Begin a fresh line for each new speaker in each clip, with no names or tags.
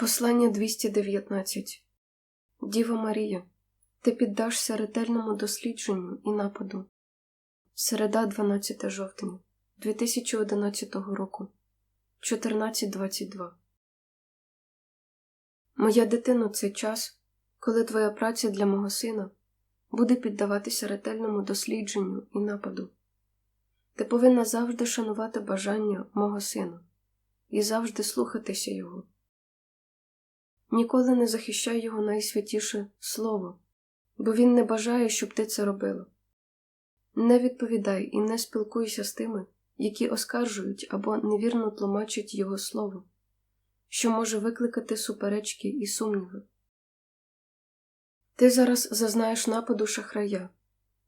Послання 219 Діва Марія, ти піддашся ретельному дослідженню і нападу. Середа 12 жовтня 2011 року 14.22 Моя дитино, це час, коли твоя праця для мого сина буде піддаватися ретельному дослідженню і нападу. Ти повинна завжди шанувати бажання мого сина і завжди слухатися його. Ніколи не захищай його найсвятіше слово, бо він не бажає, щоб ти це робила. Не відповідай і не спілкуйся з тими, які оскаржують або невірно тлумачать його слово, що може викликати суперечки і сумніви. Ти зараз зазнаєш нападу шахрая,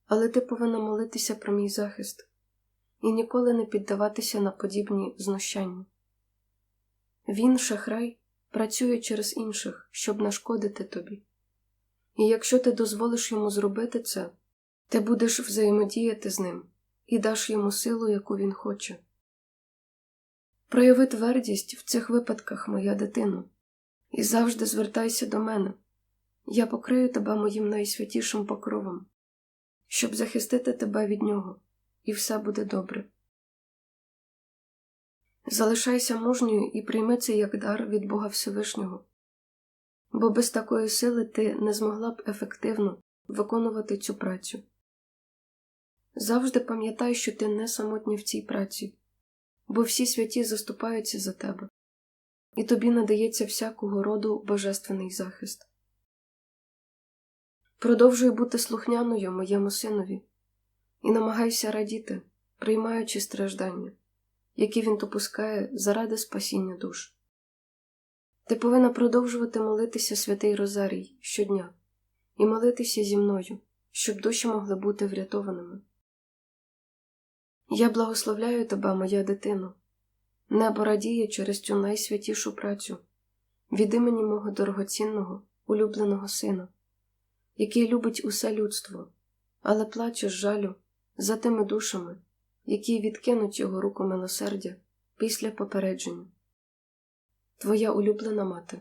але ти повинна молитися про мій захист і ніколи не піддаватися на подібні знущання. Він, шахрай, працює через інших, щоб нашкодити тобі. І якщо ти дозволиш йому зробити це, ти будеш взаємодіяти з ним і даш йому силу, яку він хоче. Прояви твердість в цих випадках, моя дитино, і завжди звертайся до мене. Я покрию тебе моїм найсвятішим покровом, щоб захистити тебе від нього, і все буде добре. Залишайся мужньою і прийми це як дар від Бога Всевишнього, бо без такої сили ти не змогла б ефективно виконувати цю працю. Завжди пам'ятай, що ти не самотня в цій праці, бо всі святі заступаються за тебе, і тобі надається всякого роду божественний захист. Продовжуй бути слухняною моєму синові і намагайся радіти, приймаючи страждання які він допускає заради спасіння душ. Ти повинна продовжувати молитися святий Розарій щодня і молитися зі мною, щоб душі могли бути врятованими. Я благословляю тебе, моя дитино, небо радіє через цю найсвятішу працю від імені мого дорогоцінного, улюбленого сина, який любить усе людство, але плаче з жалю за тими душами які відкинуть його руку милосердя після попередження. Твоя улюблена мати.